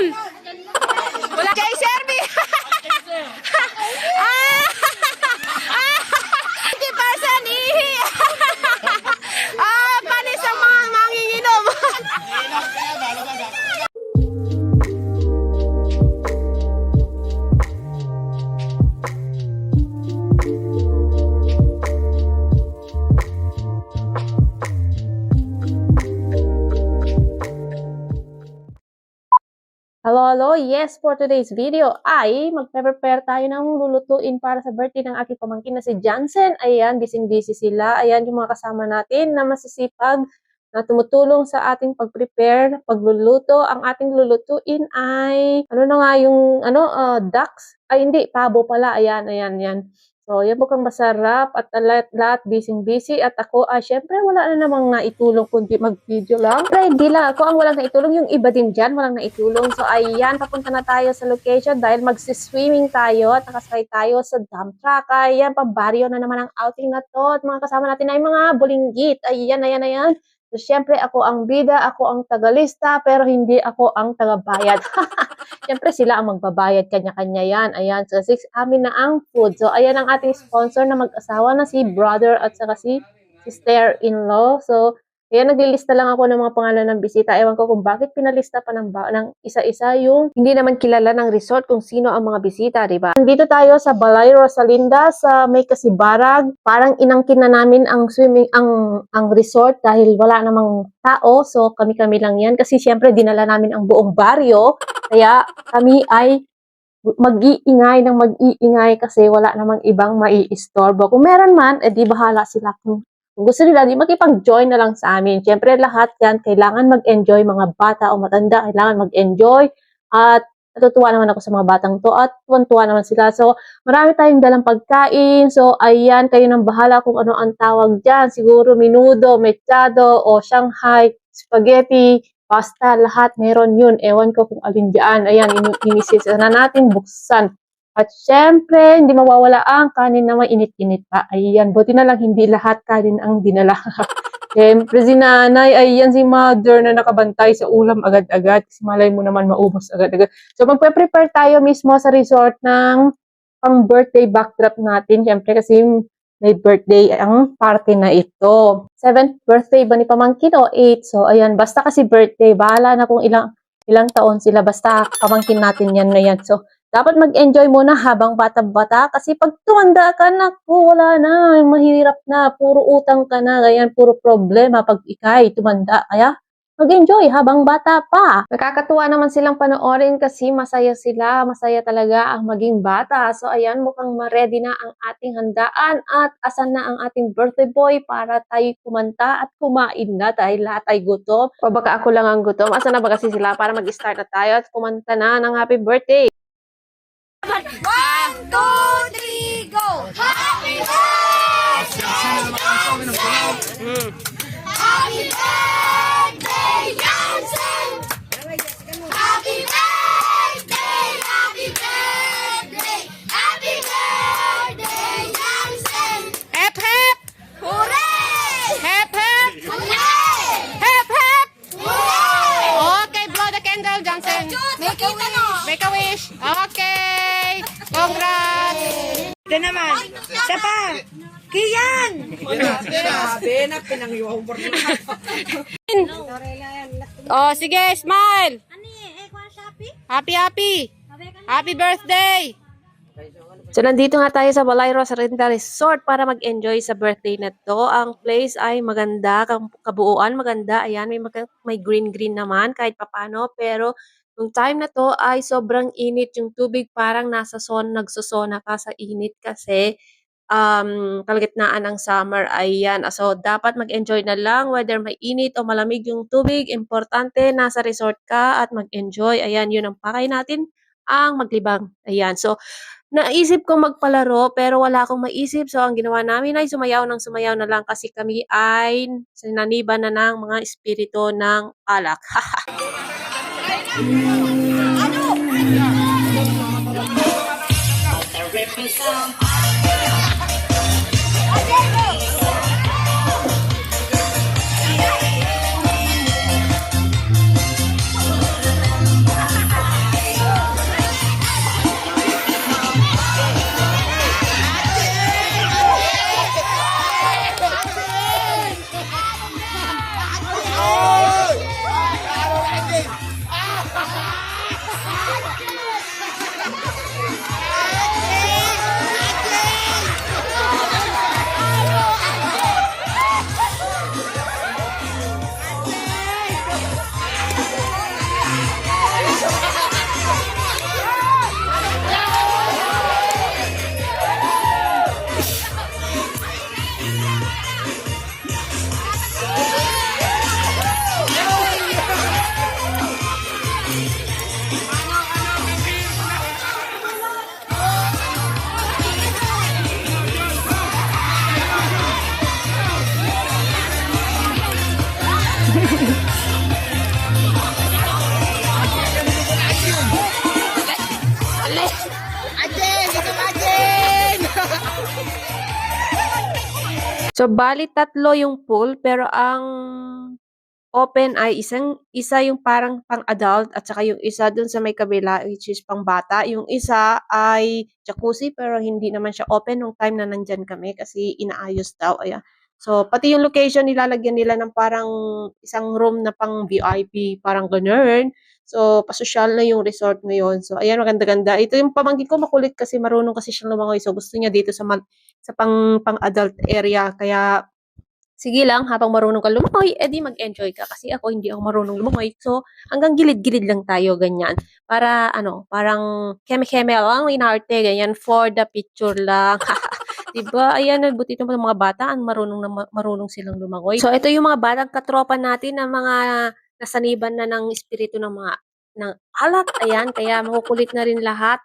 Cool. Hello, hello. Yes, for today's video ay magpe-prepare tayo ng lulutuin para sa birthday ng aking pamangkin na si Jansen. Ayan, busy-busy sila. Ayan yung mga kasama natin na masisipag na tumutulong sa ating pag-prepare, pagluluto. Ang ating lulutuin ay, ano na nga yung, ano, uh, ducks? Ay, hindi, pabo pala. Ayan, ayan, ayan. So, yan mukhang masarap at lahat, lahat busy-busy at ako, ah, syempre wala na namang naitulong kundi mag-video lang. Pero lang ako ang walang naitulong, yung iba din dyan walang naitulong. So, ayan, papunta na tayo sa location dahil magsiswimming tayo at nakasakay tayo sa dump truck. Ayan, pambaryo na naman ang outing na to at mga kasama natin ay mga bulinggit. Ayan, ayan, ayan. So, syempre, ako ang bida, ako ang tagalista, pero hindi ako ang tagabayad. syempre, sila ang magbabayad, kanya-kanya yan. Ayan, so six, amin na ang food. So, ayan ang ating sponsor na mag-asawa na si brother at saka si sister-in-law. So, ayan, naglilista lang ako ng mga pangalan ng bisita. Ewan ko kung bakit pinalista pa ng, ng isa-isa yung hindi naman kilala ng resort kung sino ang mga bisita, di ba? Nandito tayo sa Balay Rosalinda sa may Kasibarag. Parang inangkin na namin ang swimming, ang, ang resort dahil wala namang tao. So, kami-kami lang yan. Kasi syempre, dinala namin ang buong baryo. Kaya kami ay mag-iingay ng mag-iingay kasi wala namang ibang mai-istorbo. Kung meron man, edi bahala sila kung kung gusto nila, di makipag-join na lang sa amin. Siyempre, lahat yan, kailangan mag-enjoy. Mga bata o matanda, kailangan mag-enjoy. At natutuwa naman ako sa mga batang to at tuwan-tuwa naman sila. So, marami tayong dalang pagkain. So, ayan, kayo nang bahala kung ano ang tawag dyan. Siguro minudo, mechado, o Shanghai, spaghetti, pasta, lahat meron yun. Ewan ko kung alin dyan. Ayan, ini- inisisa na natin buksan. At syempre, hindi mawawala ang kanin na mainit-init pa. Ayan, buti na lang hindi lahat kanin ang dinala. Siyempre, si nanay, ayan si mother na nakabantay sa ulam agad-agad. Kasi malay mo naman maubos agad-agad. So, magpe-prepare tayo mismo sa resort ng pang birthday backdrop natin. Siyempre, kasi may birthday ang party na ito. Seventh birthday ba ni Pamangkin o eight? So, ayan, basta kasi birthday, bahala na kung ilang ilang taon sila. Basta pamangkin natin yan na yan. So, dapat mag-enjoy muna habang bata-bata kasi pag tumanda ka na, wala na, mahirap na, puro utang ka na, ganyan, puro problema pag ikay tumanda. Kaya, mag-enjoy habang bata pa. Nakakatuwa naman silang panoorin kasi masaya sila, masaya talaga ang maging bata. So ayan, mukhang ma-ready na ang ating handaan at asan na ang ating birthday boy para tayo kumanta at kumain na dahil lahat ay gutom. O baka ako lang ang gutom. Asan na ba kasi sila para mag-start na tayo at kumanta na ng happy birthday? One, Oh, sige, smile. Happy, happy. Happy birthday. So, nandito nga tayo sa Balay Rosarenda Resort para mag-enjoy sa birthday na to. Ang place ay maganda, kabuuan maganda. Ayan, may, mag- may green-green naman kahit papano. Pero, yung time na to ay sobrang init. Yung tubig parang nasa son, nagsosona ka sa init kasi um, kalagitnaan ng summer. Ayan, so dapat mag-enjoy na lang whether mainit o malamig yung tubig. Importante, nasa resort ka at mag-enjoy. Ayan, yun ang pakay natin, ang maglibang. Ayan, so naisip kong magpalaro pero wala akong maisip. So, ang ginawa namin ay sumayaw ng sumayaw na lang kasi kami ay sinaniban na ng mga espiritu ng alak. ano? So, bali tatlo yung pool, pero ang open ay isang isa yung parang pang-adult at saka yung isa dun sa may kabila which is pang-bata. Yung isa ay jacuzzi pero hindi naman siya open nung time na nandyan kami kasi inaayos daw. Ayan. So, pati yung location nilalagyan nila ng parang isang room na pang VIP, parang ganun. So, pasosyal na yung resort ngayon. So, ayan, maganda-ganda. Ito yung pamangkin ko, makulit kasi marunong kasi siyang lumangoy. So, gusto niya dito sa, sa pang, pang-adult area. Kaya, sige lang, habang marunong ka lumangoy, edi mag-enjoy ka. Kasi ako, hindi ako marunong lumangoy. So, hanggang gilid-gilid lang tayo, ganyan. Para, ano, parang keme-keme lang, inarte, ganyan, for the picture lang. Diba? Ayan, buti itong mga bata, ang marunong, na, marunong silang lumangoy. So, ito yung mga batang katropa natin na mga nasaniban na ng espiritu ng mga ng alak. Ayan, kaya makukulit na rin lahat.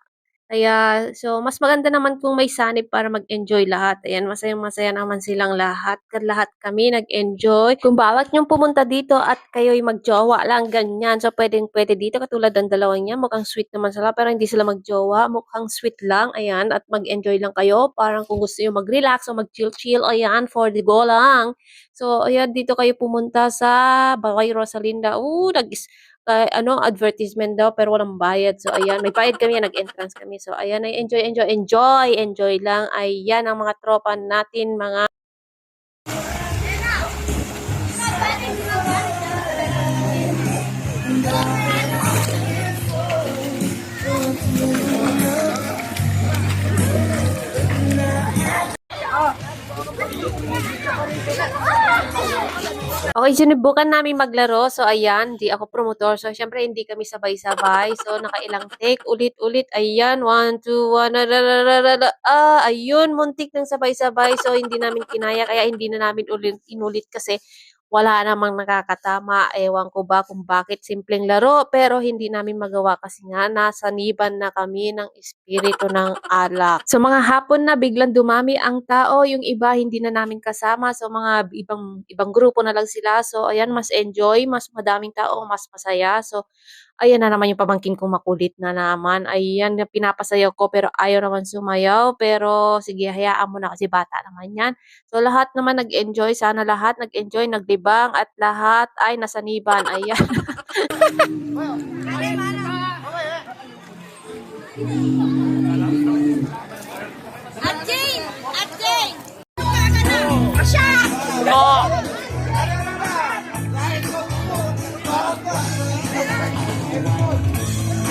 Kaya, so, mas maganda naman kung may sanib para mag-enjoy lahat. Ayan, masayang-masaya naman silang lahat. Lahat kami nag-enjoy. Kung bawat niyong pumunta dito at kayo'y magjowa lang, ganyan. So, pwedeng pwede dito. Katulad ng dalawang niya, mukhang sweet naman sila. Pero hindi sila magjowa. Mukhang sweet lang. Ayan, at mag-enjoy lang kayo. Parang kung gusto niyo mag-relax o mag-chill-chill, ayan, for the go lang. So, ayan, dito kayo pumunta sa Baway Rosalinda. Oo, nag kay ano, advertisement daw pero walang bayad. So, ayan, may bayad kami, nag-entrance kami. So, ayan, ay enjoy, enjoy, enjoy, enjoy lang. Ayan ang mga tropa natin, mga Okay, sinubukan namin maglaro. So, ayan, di ako promotor. So, syempre, hindi kami sabay-sabay. So, nakailang take. Ulit-ulit. Ayan, one, two, one. Ah, ayun, muntik ng sabay-sabay. So, hindi namin kinaya. Kaya, hindi na namin ulit, inulit kasi wala namang nakakatama. Ewan ko ba kung bakit simpleng laro. Pero, hindi namin magawa kasi nga nasaniban na kami ng espiritu ng alak. So, mga hapon na biglang dumami ang tao. Yung iba, hindi na namin kasama. So, mga ibang ibang grupo na lang sila. So, ayan, mas enjoy. Mas madaming tao, mas masaya. So, ayan na naman yung pamangkin ko makulit na naman. Ayan, pinapasayaw ko pero ayaw naman sumayaw. Pero sige, hayaan mo na kasi bata naman yan. So lahat naman nag-enjoy. Sana lahat nag-enjoy, naglibang at lahat ay nasaniban. Ayan. At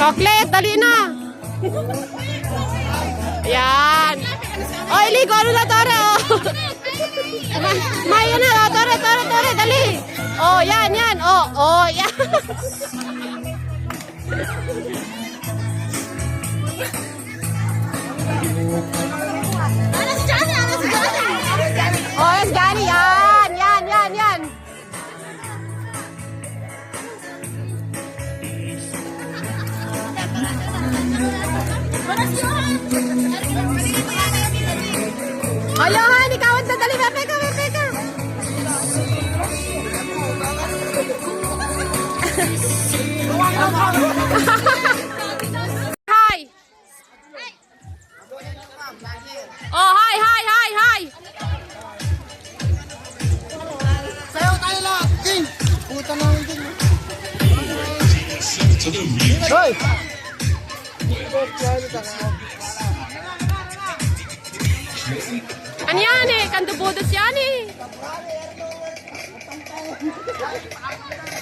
Chocolate, dali na. Ayan. O, iligo, ano na, Tore, oh. Ma- Maya na, oh, Tore, Tore, Tore, dali. Oh, yan, yan. Oh, oh, yan. Ano Si Johan? Oh, ikaw ang dadali. Peka, peka. Hi. Oh, hi, hi, hi, hi. Sayaw tayo lahat! King! Puta na yung king! Hoy! Ano yan eh? Kandubudos yan eh.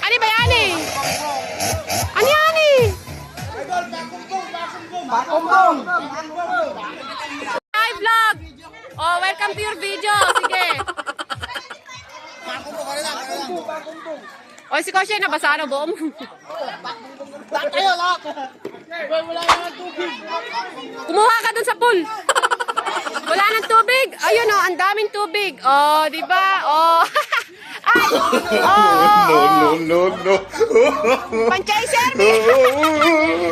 Ano ba yan eh? Ano yan eh? Hi vlog! Oh, welcome to your video. Sige. Pakumbong ka lang, ka lang. O, si Koshe, nabasa na boom. Lahat tayo, Kumuha ka dun sa pool. Wala nang tubig. Ayun oh, ang daming tubig. Oh, di ba? Oh. Ay! Oh, oh, oh. no, no. Panchay serving.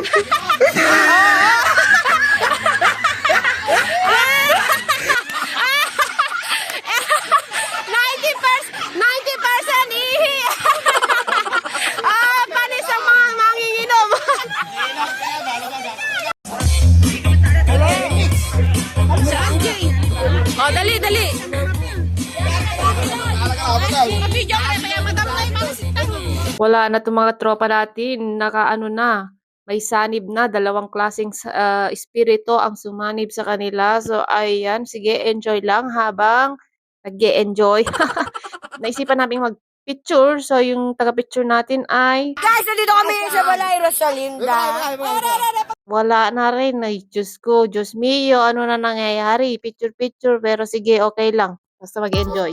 Wala na itong mga tropa natin. Nakaano na. May sanib na. Dalawang klaseng ah, espiritu ang sumanib sa kanila. So, ayan. Sige, enjoy lang habang nag enjoy Naisipan namin mag-picture. So, yung taga-picture natin ay Guys, nandito kami sa Balay Rosalinda. wala na rin. Ay, Diyos ko, Diyos mio, ano na nangyayari? Picture-picture, pero sige, okay lang. Basta mag-enjoy.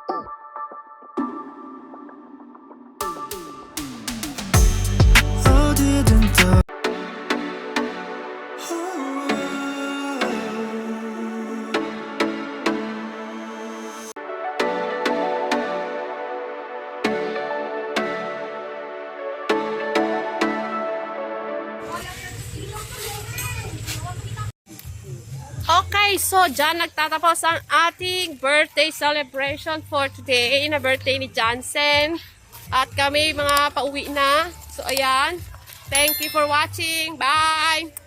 so dyan nagtatapos ang ating birthday celebration for today na birthday ni Johnson. At kami mga pauwi na. So ayan, thank you for watching. Bye!